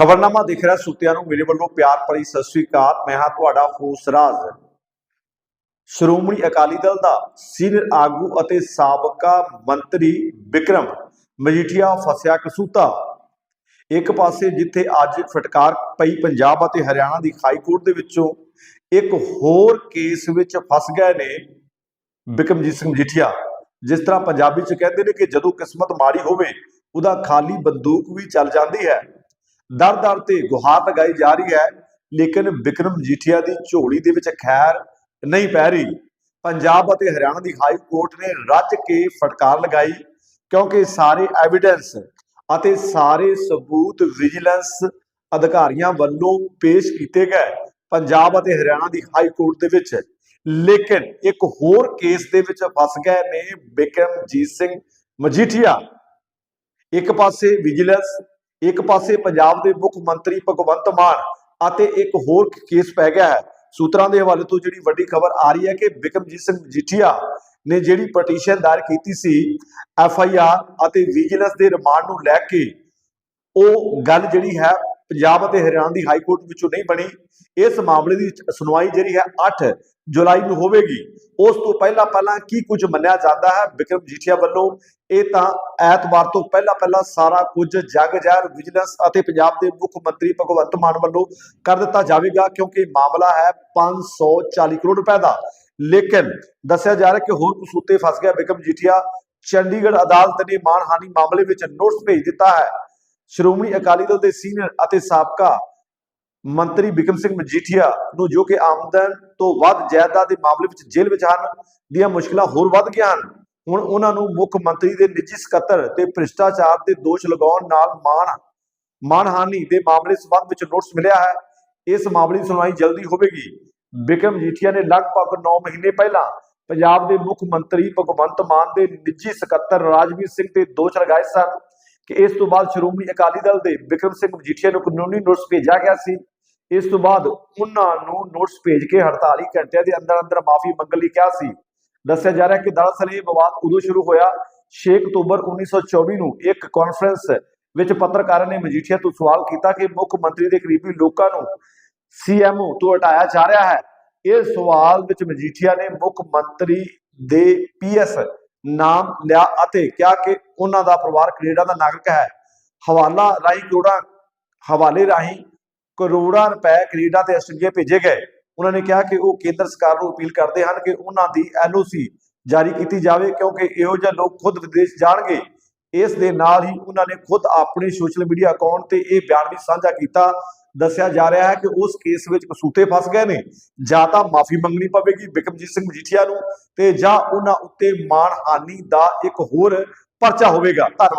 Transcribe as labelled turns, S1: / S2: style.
S1: ਖਬਰਨਾਮਾ ਦੇਖ ਰਿਹਾ ਸੁਤਿਆਂ ਨੂੰ, ਮੇਰੇ ਵੱਲੋਂ ਪਿਆਰ ਭਰੀ ਸਤਿ ਸ੍ਰੀ ਅਕਾਲ। ਮੈਂ ਹਾਂ ਤੁਹਾਡਾ ਹੋਸ ਰਾਜ। ਸ਼੍ਰੋਮਣੀ ਅਕਾਲੀ ਦਲ ਦਾ ਸੀਨੀਅਰ ਆਗੂ ਅਤੇ ਸਾਬਕਾ ਮੰਤਰੀ ਵਿਕਰਮ ਮਜੀਠੀਆ ਫਸਿਆ ਕਸੂਤਾ। ਇੱਕ ਪਾਸੇ ਜਿੱਥੇ ਅੱਜ ਫਟਕਾਰ ਪਈ ਪੰਜਾਬ ਅਤੇ ਹਰਿਆਣਾ ਦੀ ਹਾਈ ਕੋਰਟ ਦੇ ਵਿੱਚੋਂ, ਇੱਕ ਹੋਰ ਕੇਸ ਵਿੱਚ ਫਸ ਗਏ ਨੇ ਬਿਕਮਜੀਤ ਸਿੰਘ ਮਜੀਠੀਆ। ਜਿਸ ਤਰ੍ਹਾਂ ਪੰਜਾਬੀ ਚ ਕਹਿੰਦੇ ਨੇ ਕਿ ਜਦੋਂ ਕਿਸਮਤ ਮਾੜੀ ਹੋਵੇ, ਉਹਦਾ ਖਾਲੀ ਬੰਦੂਕ ਵੀ ਚੱਲ ਜਾਂਦੀ ਹੈ। ਦਰ ਦਰ ਤੇ ਗੁਹਾਰ ਲਗਾਈ ਜਾ ਰਹੀ ਹੈ, ਲੇਕਿਨ ਵਿਕਰਮ ਮਜੀਠੀਆ ਦੀ ਝੋਲੀ ਦੇ ਵਿੱਚ ਖੈਰ ਨਹੀਂ ਪੈ ਰਹੀ। ਪੰਜਾਬ ਅਤੇ ਹਰਿਆਣਾ ਦੀ ਹਾਈ ਕੋਰਟ ਨੇ ਰੱਜ ਕੇ ਫਟਕਾਰ ਲਗਾਈ, ਕਿਉਂਕਿ ਸਾਰੇ ਐਵੀਡੈਂਸ ਅਤੇ ਸਾਰੇ ਸਬੂਤ ਵਿਜੀਲੈਂਸ ਅਧਿਕਾਰੀਆਂ ਵੱਲੋਂ ਪੇਸ਼ ਕੀਤੇ ਗਏ ਪੰਜਾਬ ਅਤੇ ਹਰਿਆਣਾ ਦੀ ਹਾਈ ਕੋਰਟ ਦੇ ਵਿੱਚ। ਲੇਕਿਨ ਇੱਕ ਹੋਰ ਕੇਸ ਦੇ ਵਿੱਚ ਫਸ ਗਏ ਨੇ ਬਿਕਰਮਜੀਤ ਸਿੰਘ ਮਜੀਠੀਆ। ਇੱਕ ਪਾਸੇ ਵਿਜੀਲੈਂਸ ਇੱਕ ਪਾਸੇ ਪੰਜਾਬ ਦੇ ਮੁੱਖ ਮੰਤਰੀ ਭਗਵੰਤ ਮਾਨ ਅਤੇ ਇੱਕ ਹੋਰ ਕੇਸ ਪੈ ਗਿਆ ਹੈ। ਸੂਤਰਾਂ ਦੇ ਹਵਾਲੇ ਤੋਂ ਜਿਹੜੀ ਵੱਡੀ ਖਬਰ ਆ ਰਹੀ ਹੈ ਕਿ ਬਿਕਮਜੀਤ ਸਿੰਘ ਮਜੀਠੀਆ ਨੇ ਜਿਹੜੀ ਪਟੀਸ਼ਨ ਦਾਇਰ ਕੀਤੀ ਸੀ, ਐਫ ਆਈ ਆਰ ਅਤੇ ਵਿਜੀਲੈਂਸ ਦੇ ਰਿਮਾਂਡ ਨੂੰ ਲੈ ਕੇ, ਉਹ ਗੱਲ ਜਿਹੜੀ ਹੈ ਪੰਜਾਬ ਅਤੇ ਹਰਿਆਣਾ ਦੀ ਹਾਈ ਕੋਰਟ ਵਿੱਚੋਂ ਨਹੀਂ ਬਣੀ। ਇਸ ਮਾਮਲੇ ਦੀ ਸੁਣਵਾਈ ਜਿਹੜੀ ਹੈ 8 ਜੁਲਾਈ ਨੂੰ ਹੋਵੇਗੀ। ਉਸ ਤੋਂ ਪਹਿਲਾਂ ਪਹਿਲਾਂ ਕੀ ਕੁਝ ਮੰਨਿਆ ਜਾਂਦਾ ਹੈ? ਵਿਕਰਮ ਜੀਠੀਆ ਵੱਲੋਂ ਇਹ ਤਾਂ ਐਤਵਾਰ ਤੋਂ ਪਹਿਲਾਂ ਪਹਿਲਾਂ ਸਾਰਾ ਕੁਝ ਜਗ ਜਾਹਿਰ, ਵਿਜੀਲੈਂਸ ਅਤੇ ਪੰਜਾਬ ਦੇ ਮੁੱਖ ਮੰਤਰੀ ਭਗਵੰਤ ਮਾਨ ਵੱਲੋਂ ਕਰ ਦਿੱਤਾ ਜਾਵੇਗਾ ਕਿਉਂਕਿ ਮਾਮਲਾ ਹੈ 540 ਕਰੋੜ ਰੁਪਏ ਦਾ। ਲੇਕਿਨ ਦੱਸਿਆ ਜਾ ਰਿਹਾ ਕਿ ਹੋਰ ਕਸੂਤੇ ਫਸ ਗਿਆ। ਵਿਕਰਮ ਜੀਠੀਆ ਚੰਡੀਗੜ੍ਹ ਅਦਾਲਤ ਨੇ ਮਾਨਹਾਨੀ ਮਾਮਲੇ ਵਿੱਚ ਨੋਟਿਸ ਭੇਜ ਦਿੱਤਾ ਹੈ। ਸ਼੍ਰੋਮਣੀ ਅਕਾਲੀ ਦਲ ਦੇ ਸੀਨੀਅਰ ਅਤੇ ਸਾਬਕਾ ਮੰਤਰੀ ਬਿਕਮ ਸਿੰਘ ਮਜੀਠੀਆ ਨੂੰ ਜੋ ਕਿ ਆਮਦਨ ਤੋਂ ਵੱਧ ਜਾਇਦਾਦ ਦੇ ਮਾਮਲੇ ਵਿੱਚ ਜੇਲ੍ਹ ਵਿੱਚ ਹਨ, ਦੀਆਂ ਮੁਸ਼ਕਲਾਂ ਹੋਰ ਵੱਧ ਗਈਆਂ ਹਨ। ਹੁਣ ਉਹਨਾਂ ਨੂੰ ਮੁੱਖ ਮੰਤਰੀ ਦੇ ਨਿੱਜੀ ਸਕੱਤਰ ਤੇ ਭ੍ਰਿਸ਼ਟਾਚਾਰ ਦੇ ਦੋਸ਼ ਲਗਾਉਣ ਨਾਲ ਮਾਨ ਮਾਨਹਾਨੀ ਦੇ ਮਾਮਲੇ ਸੰਬੰਧ ਵਿੱਚ ਨੋਟਿਸ ਮਿਲਿਆ ਹੈ। ਇਸ ਮਾਮਲੇ ਦੀ ਸੁਣਵਾਈ ਜਲਦੀ ਹੋਵੇਗੀ। ਬਿਕਮ ਮਜੀਠੀਆ ਨੇ ਲਗਭਗ 9 ਮਹੀਨੇ ਪਹਿਲਾਂ ਪੰਜਾਬ ਦੇ ਮੁੱਖ ਮੰਤਰੀ ਭਗਵੰਤ ਮਾਨ ਦੇ ਨਿੱਜੀ ਸਕੱਤਰ ਰਾਜਵੀਰ ਸਿੰਘ ਤੇ ਦੋਸ਼ ਲਗਾਏ ਸਨ। ਕਿ ਇਸ ਤੋਂ ਬਾਅਦ ਸ਼੍ਰੋਮਣੀ ਅਕਾਲੀ ਦਲ ਦੇ ਵਿਕਰਮ ਸਿੰਘ ਮਜੀਠੀਆ ਨੂੰ ਕਾਨੂੰਨੀ ਨੋਟਿਸ ਭੇਜਿਆ ਗਿਆ ਸੀ। ਇਸ ਤੋਂ ਬਾਅਦ ਉਹਨਾਂ ਨੂੰ ਨੋਟਿਸ ਭੇਜ ਕੇ 48 ਘੰਟਿਆਂ ਦੇ ਅੰਦਰ ਅੰਦਰ ਮਾਫੀ ਮੰਗਣ ਲਈ ਕਿਹਾ ਸੀ। ਦੱਸਿਆ ਜਾ ਰਿਹਾ ਕਿ ਦਰਅਸਲ ਇਹ ਵਿਵਾਦ ਉਦੋਂ ਸ਼ੁਰੂ ਹੋਇਆ 6 ਅਕਤੂਬਰ 1924 ਨੂੰ ਇੱਕ ਕਾਨਫਰੰਸ ਵਿੱਚ ਪੱਤਰਕਾਰਾਂ ਨੇ ਮਜੀਠੀਆ ਤੋਂ ਸਵਾਲ ਕੀਤਾ ਕਿ ਮੁੱਖ ਮੰਤਰੀ ਦੇ ਕਰੀਬੀ ਲੋਕਾਂ ਨੂੰ ਸੀਐਮਓ ਤੋਂ ਹਟਾਇਆ ਜਾ ਰਿਹਾ ਹੈ। ਇਹ ਸਵਾਲ ਵਿੱਚ ਮਜੀਠੀਆ ਨੇ ਮੁੱਖ ਮੰਤਰੀ ਦੇ ਪੀਐਸ ਨਾਮ ਲਿਆ ਅਤੇ ਕਿਹਾ ਕਿ ਉਹਨਾਂ ਦਾ ਪਰਿਵਾਰ ਕੈਨੇਡਾ ਦਾ ਨਾਗਰਿਕ ਹੈ। ਹਵਾਲਾ ਰਾਹੀਂ ਕਰੋੜਾਂ, ਹਵਾਲੇ ਰਾਹੀਂ ਕਰੋੜਾਂ ਰੁਪਏ ਕੈਨੇਡਾ ਤੇ ਆਸਟ੍ਰੇਲੀਆ ਭੇਜੇ ਗਏ। ਉਹਨਾਂ ਨੇ ਕਿਹਾ ਕਿ ਉਹ ਕੇਂਦਰ ਸਰਕਾਰ ਨੂੰ ਅਪੀਲ ਕਰਦੇ ਹਨ ਕਿ ਉਹਨਾਂ ਦੀ ਐਨਓਸੀ ਜਾਰੀ ਕੀਤੀ ਜਾਵੇ ਕਿਉਂਕਿ ਇਹੋ ਜਿਹੇ ਲੋਕ ਖੁਦ ਵਿਦੇਸ਼ ਜਾਣਗੇ। ਇਸ ਦੇ ਨਾਲ ਹੀ ਉਹਨਾਂ ਨੇ ਖੁਦ ਆਪਣੇ ਸੋਸ਼ਲ ਮੀਡੀਆ ਅਕਾਊਂਟ ਤੇ ਇਹ ਬਿਆਨ ਵੀ ਸਾਂਝਾ ਕੀਤਾ। ਦੱਸਿਆ ਜਾ ਰਿਹਾ ਹੈ ਕਿ ਉਸ ਕੇਸ ਵਿੱਚ ਕਸੂਤੇ ਫਸ ਗਏ ਨੇ। ਜਾਂ ਤਾਂ ਮਾਫੀ ਮੰਗਣੀ ਪਵੇਗੀ ਬਿਕਮਜੀਤ ਸਿੰਘ ਮਜੀਠੀਆ ਨੂੰ ਤੇ ਜਾਂ ਉਹਨਾਂ ਉੱਤੇ ਮਾਣਹਾਨੀ ਦਾ ਇੱਕ ਹੋਰ ਪਰਚਾ ਹੋਵੇਗਾ। ਧੰਨਵਾਦ।